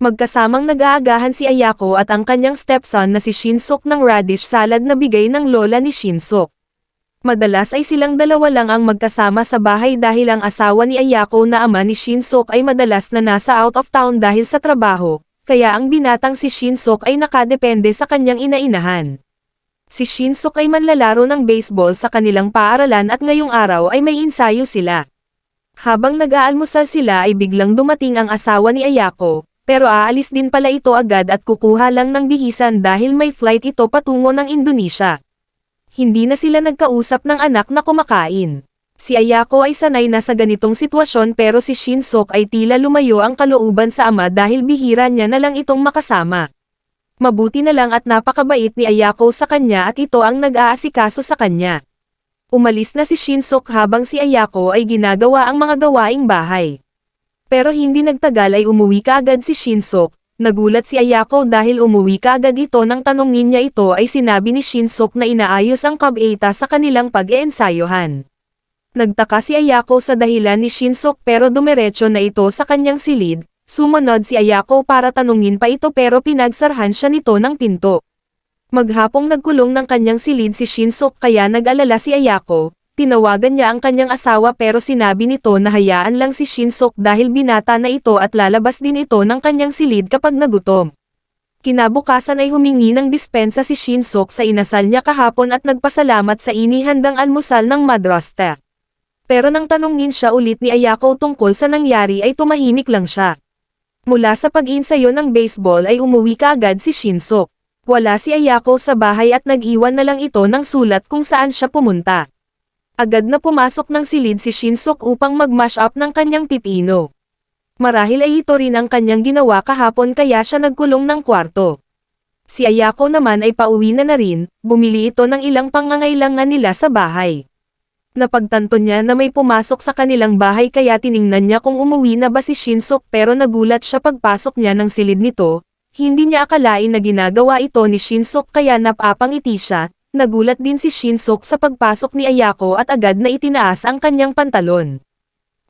Magkasamang nag-aagahan si Ayako at ang kanyang stepson na si Shinsuk ng radish salad na bigay ng lola ni Shinsuk. Madalas ay silang dalawa lang ang magkasama sa bahay dahil ang asawa ni Ayako na ama ni Shinsuk ay madalas na nasa out of town dahil sa trabaho, kaya ang binatang si Shinsuk ay nakadepende sa kanyang inainahan. Si Shinsuk ay manlalaro ng baseball sa kanilang paaralan at ngayong araw ay may ensayo sila. Habang nag-aalmusal sila ay biglang dumating ang asawa ni Ayako, pero aalis din pala ito agad at kukuha lang ng bihisan dahil may flight ito patungo ng Indonesia. Hindi na sila nagkausap ng anak na kumakain. Si Ayako ay sanay na sa ganitong sitwasyon pero si Shinsok ay tila lumayo ang kalooban sa ama dahil bihira niya na lang itong makasama. Mabuti na lang at napakabait ni Ayako sa kanya at ito ang nag-aasikaso sa kanya. Umalis na si Shinsok habang si Ayako ay ginagawa ang mga gawaing bahay. Pero hindi nagtagal ay umuwi kaagad si Shinsok, nagulat si Ayako dahil umuwi kaagad ito nang tanongin niya ito ay sinabi ni Shinsok na inaayos ang kabeta sa kanilang pag-eensayohan. Nagtaka si Ayako sa dahilan ni Shinsok pero dumiretso na ito sa kanyang silid, sumunod si Ayako para tanungin pa ito pero pinagsarhan siya nito ng pinto. Maghapong nagkulong ng kanyang silid si Shinsok kaya nag-alala si Ayako, tinawagan niya ang kanyang asawa pero sinabi nito na hayaan lang si Shinsok dahil binata na ito at lalabas din ito ng kanyang silid kapag nagutom. Kinabukasan ay humingi ng dispensa si Shinsok sa inasal niya kahapon at nagpasalamat sa inihandang almusal ng madrasta. Pero nang tanungin siya ulit ni Ayako tungkol sa nangyari ay tumahimik lang siya. Mula sa pag-insayo ng baseball ay umuwi kaagad si Shinsok. Wala si Ayako sa bahay at nag-iwan na lang ito ng sulat kung saan siya pumunta. Agad na pumasok ng silid si Shinsok upang mag-mash up ng kanyang pipino. Marahil ay ito rin ang kanyang ginawa kahapon kaya siya nagkulong ng kwarto. Si Ayako naman ay pauwi na na rin, bumili ito ng ilang pangangailangan nila sa bahay. Napagtanto niya na may pumasok sa kanilang bahay kaya tiningnan niya kung umuwi na ba si Shinsok pero nagulat siya pagpasok niya ng silid nito, hindi niya akalain na ginagawa ito ni Shinsok kaya napapangiti siya, nagulat din si Shinsok sa pagpasok ni Ayako at agad na itinaas ang kanyang pantalon.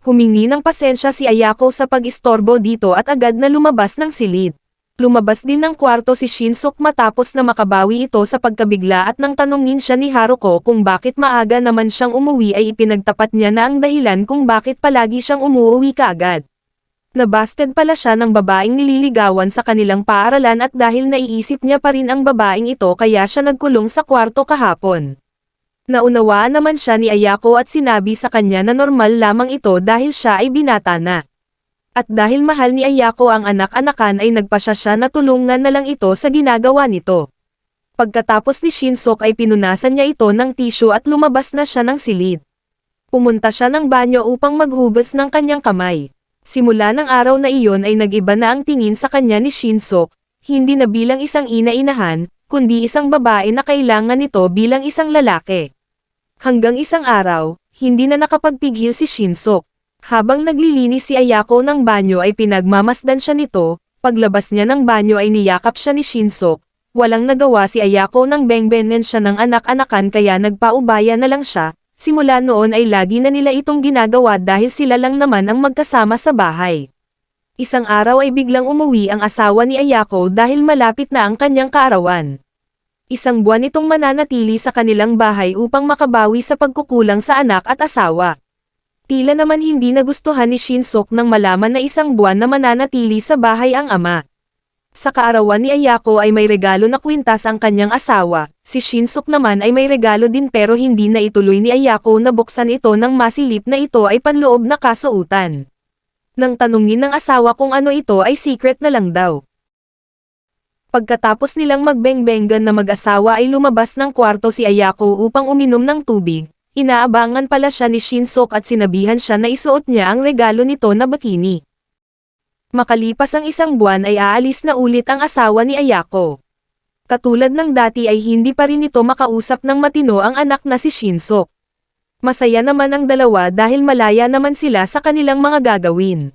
Humingi ng pasensya si Ayako sa pag-istorbo dito at agad na lumabas ng silid. Lumabas din ng kwarto si Shinsok matapos na makabawi ito sa pagkabigla at nang tanungin siya ni Haruko kung bakit maaga naman siyang umuwi ay ipinagtapat niya na ang dahilan kung bakit palagi siyang umuwi kaagad. Nabasted pala siya ng babaeng nililigawan sa kanilang paaralan at dahil naiisip niya pa rin ang babaeng ito kaya siya nagkulong sa kwarto kahapon. Naunawaan naman siya ni Ayako at sinabi sa kanya na normal lamang ito dahil siya ay binata na. At dahil mahal ni Ayako ang anak-anakan ay nagpasya siya na tulungan na lang ito sa ginagawa nito. Pagkatapos ni Shinsok ay pinunasan niya ito ng tissue at lumabas na siya ng silid. Pumunta siya ng banyo upang maghugas ng kanyang kamay. Simula ng araw na iyon ay nagiba na ang tingin sa kanya ni Shinsok, hindi na bilang isang ina-inahan, kundi isang babae na kailangan nito bilang isang lalaki. Hanggang isang araw, hindi na nakapagpigil si Shinsok. Habang naglilinis si Ayako ng banyo ay pinagmamasdan siya nito, paglabas niya ng banyo ay niyakap siya ni Shinsok. Walang nagawa si Ayako nang bengbenen siya ng anak-anakan kaya nagpaubaya na lang siya, simula noon ay lagi na nila itong ginagawa dahil sila lang naman ang magkasama sa bahay. Isang araw ay biglang umuwi ang asawa ni Ayako dahil malapit na ang kanyang kaarawan. Isang buwan itong mananatili sa kanilang bahay upang makabawi sa pagkukulang sa anak at asawa. Tila naman hindi nagustuhan ni Shinsok nang malaman na isang buwan na mananatili sa bahay ang ama. Sa kaarawan ni Ayako ay may regalo na kwintas ang kanyang asawa, si Shinsok naman ay may regalo din pero hindi na ituloy ni Ayako na buksan ito ng masilip na ito ay panloob na kasuutan. Nang tanungin ng asawa kung ano ito ay secret na lang daw. Pagkatapos nilang magbeng-benggan na mag-asawa ay lumabas ng kwarto si Ayako upang uminom ng tubig, inaabangan pala siya ni Shinsok at sinabihan siya na isuot niya ang regalo nito na bikini. Makalipas ang isang buwan ay aalis na ulit ang asawa ni Ayako. Katulad ng dati ay hindi pa rin ito makausap ng matino ang anak na si Shinsok. Masaya naman ang dalawa dahil malaya naman sila sa kanilang mga gagawin.